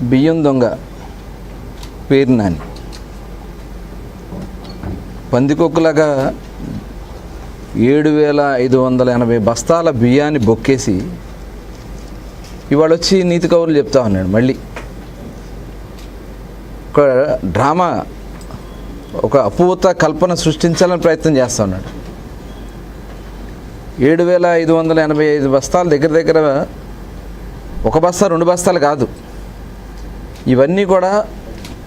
బియ్యం దొంగ పేరు నాని. పందికొక్కులాగా ఏడు వేల ఐదు వందల ఎనభై బస్తాల బియ్యాన్ని బొక్కేసి ఇవాళ వచ్చి నీతి కౌరులు చెప్తా ఉన్నాడు. మళ్ళీ ఒక డ్రామా ఒక అపూత కల్పన సృష్టించాలని ప్రయత్నం చేస్తూ ఉన్నాడు. ఏడు వేల ఐదు వందల ఎనభై ఐదు బస్తాల దగ్గర దగ్గర ఒక బస్తా రెండు బస్తాలు కాదు. ఇవన్నీ కూడా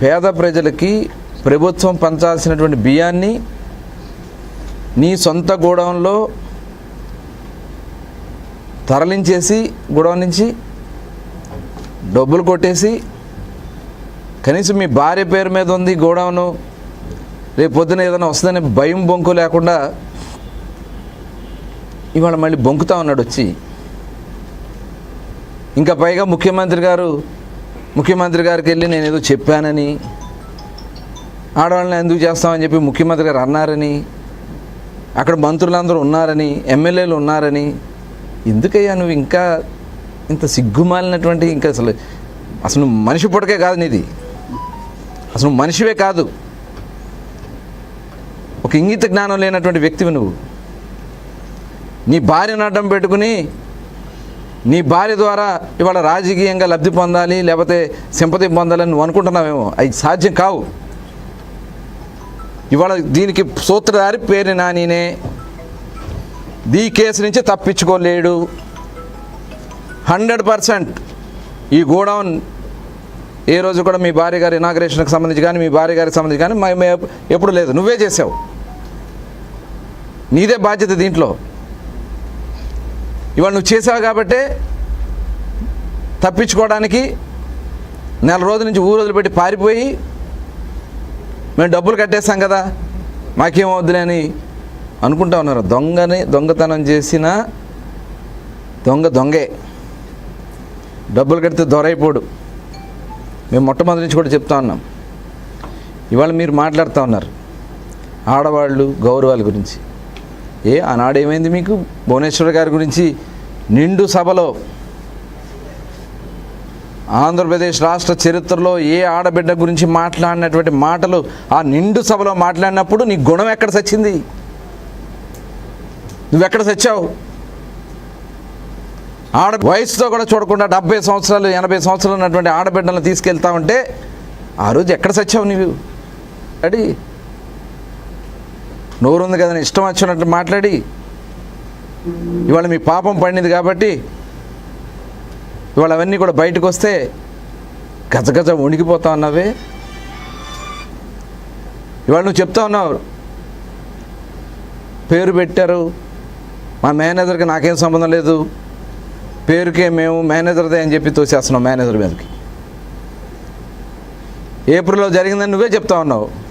పేద ప్రజలకి ప్రభుత్వం పంచాల్సినటువంటి బియ్యాన్ని నీ సొంత గోడౌన్లో తరలించేసి గోడౌన్ నుంచి డబ్బులు కొట్టేసి కనీసం మీ భార్య పేరు మీద ఉంది గోడౌను రేపు పొద్దున ఏదైనా వస్తుందని భయం బొంకు లేకుండా ఇవాళ మళ్ళీ బొంకుతా ఉన్నాడు వచ్చి. ఇంకా పైగా ముఖ్యమంత్రి గారు ముఖ్యమంత్రి గారికి వెళ్ళి నేను ఏదో చెప్పానని ఆడవాళ్ళని ఎందుకు చేస్తామని చెప్పి ముఖ్యమంత్రి గారు అన్నారని అక్కడ మంత్రులందరూ ఉన్నారని ఎమ్మెల్యేలు ఉన్నారని ఎందుకయ్యా నువ్వు ఇంకా ఇంత సిగ్గుమాలినటువంటి ఇంకా అసలు అసలు మనిషి పుట్టకే కాదు నీది. అసలు మనిషివే కాదు. ఒక ఇంగిత జ్ఞానం లేనటువంటి వ్యక్తివి నువ్వు. నీ భార్యను అడ్డం పెట్టుకుని నీ భార్య ద్వారా ఇవాళ రాజకీయంగా లబ్ధి పొందాలి లేకపోతే సింపతి పొందాలని నువ్వు అనుకుంటున్నావేమో? అది సాధ్యం కావు. ఇవాళ దీనికి సూత్రధారి పేరు నానినే. ఈ కేసు నుంచి తప్పించుకోలేడు. హండ్రెడ్ పర్సెంట్ ఈ గోడౌన్ ఏ రోజు కూడా మీ భార్య గారి ఇనాగ్రేషన్కి సంబంధించి కానీ మీ భార్య గారికి సంబంధించి కానీ ఎప్పుడు లేదు. నువ్వే చేసావు. నీదే బాధ్యత దీంట్లో. ఇవాళ నువ్వు చేసావు కాబట్టే తప్పించుకోవడానికి నెల రోజుల నుంచి ఊరు వదిలిపెట్టి పారిపోయి మేము డబ్బులు కట్టేస్తాం కదా మాకేం వద్దులే అని అనుకుంటా ఉన్నారు. దొంగని దొంగతనం చేసిన దొంగ దొంగే. డబ్బులు కడితే దొరైపోడు. మేము మొట్టమొదటి నుంచి కూడా చెప్తా ఉన్నాం. ఇవాళ మీరు మాట్లాడుతూ ఉన్నారు. ఆడవాళ్ళు గౌరవాల గురించి. ఏ ఆనాడు ఏమైంది మీకు? భువనేశ్వర్ గారి గురించి నిండు సభలో ఆంధ్రప్రదేశ్ రాష్ట్ర చరిత్రలో ఏ ఆడబిడ్డ గురించి మాట్లాడినటువంటి మాటలు ఆ నిండు సభలో మాట్లాడినప్పుడు నీ గుణం ఎక్కడ సచ్చింది? నువ్వెక్కడ సచ్చావు? ఆడ వయసుతో కూడా చూడకుండా డెబ్బై సంవత్సరాలు ఎనభై సంవత్సరాలు ఉన్నటువంటి ఆడబిడ్డలను తీసుకెళ్తా ఉంటే ఆ రోజు ఎక్కడ సచ్చావు నువ్వు అడి నోరుంది కదని ఇష్టం వచ్చినట్టు మాట్లాడి. ఇవాళ మీ పాపం పడింది కాబట్టి ఇవాళ అవన్నీ కూడా బయటకు వస్తే గజగజ వణికిపోతా ఉన్నావే. ఇవాళ నువ్వు చెప్తా ఉన్నావు. పేరు పెట్టారు. మా మేనేజర్కి నాకేం సంబంధం లేదు. పేరుకే మేము మేనేజర్దే అని చెప్పి తోసేస్తున్నాం మేనేజర్ మీదకి. ఏప్రిల్లో జరిగిందని నువ్వే చెప్తా ఉన్నావు.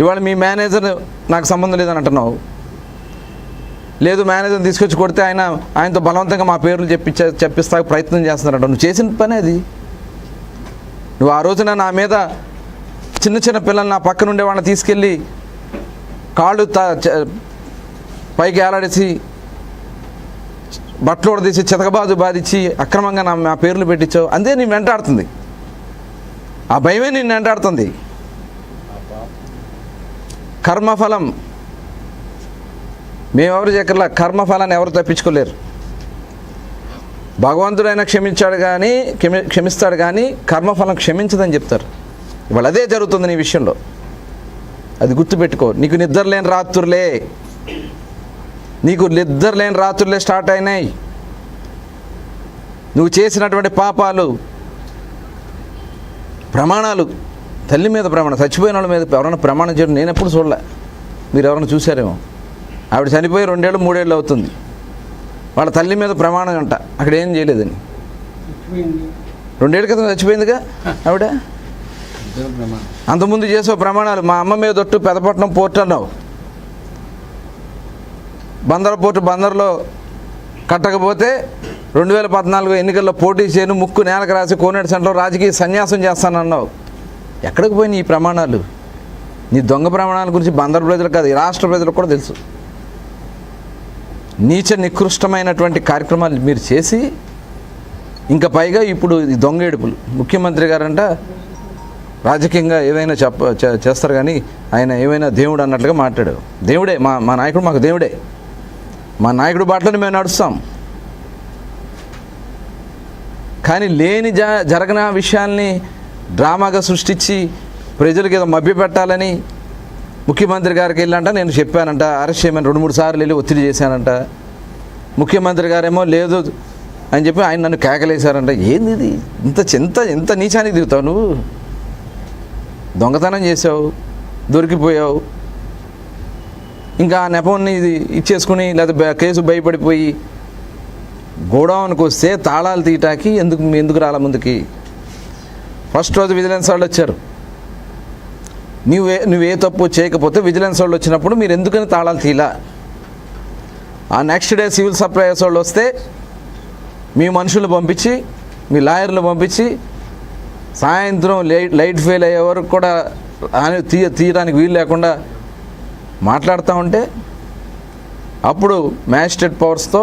ఇవాళ మీ మేనేజర్ నాకు సంబంధం లేదని అంటున్నావు. లేదు మేనేజర్ని తీసుకొచ్చి కొడితే ఆయన ఆయనతో బలవంతంగా మా పేర్లు చెప్పించే చెప్పిస్తా ప్రయత్నం చేస్తున్నారంట. నువ్వు చేసిన పని అది. నువ్వు ఆ రోజున నా మీద చిన్న చిన్న పిల్లలు నా పక్కన ఉండే వాళ్ళని తీసుకెళ్ళి కాళ్ళు తా పైకి ఏలాడేసి బట్టలు తీసి చితకబాజు బాధించి అక్రమంగా నా మా పేర్లు పెట్టించావు. అంతే నేను వెంటాడుతుంది. ఆ భయమే నేను వెంటాడుతుంది. కర్మఫలం. మేమెవరు చెక్కర్లా కర్మఫలాన్ని ఎవరు తప్పించుకోలేరు. భగవంతుడైనా క్షమించాడు కానీ క్షమి క్షమిస్తాడు కానీ కర్మఫలం క్షమించదని చెప్తారు. ఇవాళ అదే జరుగుతుంది నీ విషయంలో. అది గుర్తుపెట్టుకో నీకు నిద్ర లేని రాత్రులే. నీకు నిద్ర లేని రాత్రులే స్టార్ట్ అయినాయి. నువ్వు చేసినటువంటి పాపాలు ప్రమాణాలు తల్లి మీద ప్రమాణం చచ్చిపోయిన వాళ్ళ మీద ఎవరైనా ప్రమాణం చేయడం నేను ఎప్పుడు చూడలే. మీరు ఎవరైనా చూసారేమో ఆవిడ చనిపోయి రెండేళ్ళు మూడేళ్ళు అవుతుంది. వాళ్ళ తల్లి మీద ప్రమాణం అంట. అక్కడ ఏం చేయలేదని. రెండేళ్ళ క్రితం చచ్చిపోయిందిగా ఆవిడ? అంతకుముందు చేసే ప్రమాణాలు మా అమ్మ మీద ఒట్టు పెదపట్నం పోర్ట్ అన్నావు. బందర్ పోర్టు బందర్లో కట్టకపోతే రెండు వేల పద్నాలుగు ఎన్నికల్లో పోటీ చేయను ముక్కు నేలకు రాసి కోనేటి సెంటర్లో రాజకీయ సన్యాసం చేస్తానన్నావు. ఎక్కడికి పోయినాయి ఈ ప్రమాణాలు? నీ దొంగ ప్రమాణాల గురించి బందరు ప్రజలకు కాదు రాష్ట్ర ప్రజలకు కూడా తెలుసు. నీచ నికృష్టమైనటువంటి కార్యక్రమాలు మీరు చేసి ఇంకా పైగా ఇప్పుడు దొంగ ఏడుపులు. ముఖ్యమంత్రి గారంట రాజకీయంగా ఏదైనా చెప్ప చేస్తారు కానీ ఆయన ఏమైనా దేవుడు అన్నట్లుగా మాట్లాడు దేవుడే మా మా నాయకుడు మాకు దేవుడే. మా నాయకుడు బాటలోనే మేము నడుస్తాం. కానీ లేని జ జరగన విషయాల్ని డ్రామాగా సృష్టించి ప్రజలకు ఏదో మభ్యపెట్టాలని ముఖ్యమంత్రి గారికి వెళ్ళంట నేను చెప్పానంట అరెస్ట్ చేయమని రెండు మూడు సార్లు వెళ్ళి ఒత్తిడి చేశానంట. ముఖ్యమంత్రి గారేమో లేదు అని చెప్పి ఆయన నన్ను కేకలేశారంట. ఏంది ఇది? ఇంత చింత ఎంత నీచానికి దిగుతావు నువ్వు? దొంగతనం చేసావు దొరికిపోయావు. ఇంకా ఆ నెపంని ఇది ఇచ్చేసుకుని లేకపోతే బ- కేసు భయపడిపోయి గోడౌన్కి వస్తే తాళాలు తీయటానికి ఎందుకు ఎందుకు రాల ముందుకి? ఫస్ట్ రోజు విజిలెన్స్ వాళ్ళు వచ్చారు. నువ్వే నువ్వే తప్పు చేయకపోతే విజిలెన్స్ వాళ్ళు వచ్చినప్పుడు మీరు ఎందుకని తాళాలు తీలా? ఆ నెక్స్ట్ డే సివిల్ సప్లైస్ వాళ్ళు వస్తే మీ మనుషులు పంపించి మీ లాయర్లు పంపించి సాయంత్రం లైట్ లైట్ ఫెయిల్ అయ్యే వరకు కూడా తీయ తీయడానికి వీలు లేకుండా మాట్లాడుతూ ఉంటే అప్పుడు మ్యాజిస్ట్రేట్ పవర్స్తో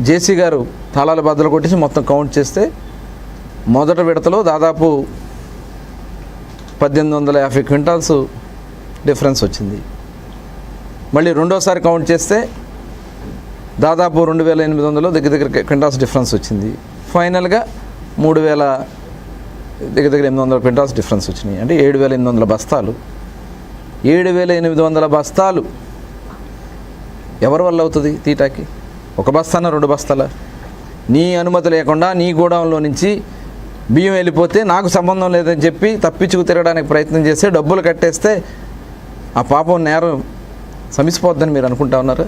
జేసీ గారు తాళాల బద్దలు కొట్టేసి మొత్తం కౌంట్ చేస్తే మొదటి విడతలో దాదాపు పద్దెనిమిది వందల యాభై క్వింటాల్స్ డిఫరెన్స్ వచ్చింది. మళ్ళీ రెండోసారి కౌంట్ చేస్తే దాదాపు రెండు వేల ఎనిమిది వందలు దగ్గర దగ్గర క్వింటాల్స్ డిఫరెన్స్ వచ్చింది. ఫైనల్గా మూడు వేల దగ్గర దగ్గర ఎనిమిది వందల క్వింటాల్స్ డిఫరెన్స్ వచ్చినాయి. అంటే ఏడు వేల ఎనిమిది వందల బస్తాలు. ఏడు వేల ఎనిమిది వందల బస్తాలు ఎవరి వల్ల అవుతుంది? తీటాకి? ఒక బస్తానా రెండు బస్తాల. నీ అనుమతి లేకుండా నీ గోడౌన్లో నుంచి బియ్యం వెళ్ళిపోతే నాకు సంబంధం లేదని చెప్పి తప్పించుకు తిరగడానికి ప్రయత్నం చేస్తే డబ్బులు కట్టేస్తే ఆ పాపం నేరం సమిసిపోద్దని మీరు అనుకుంటా ఉన్నారు?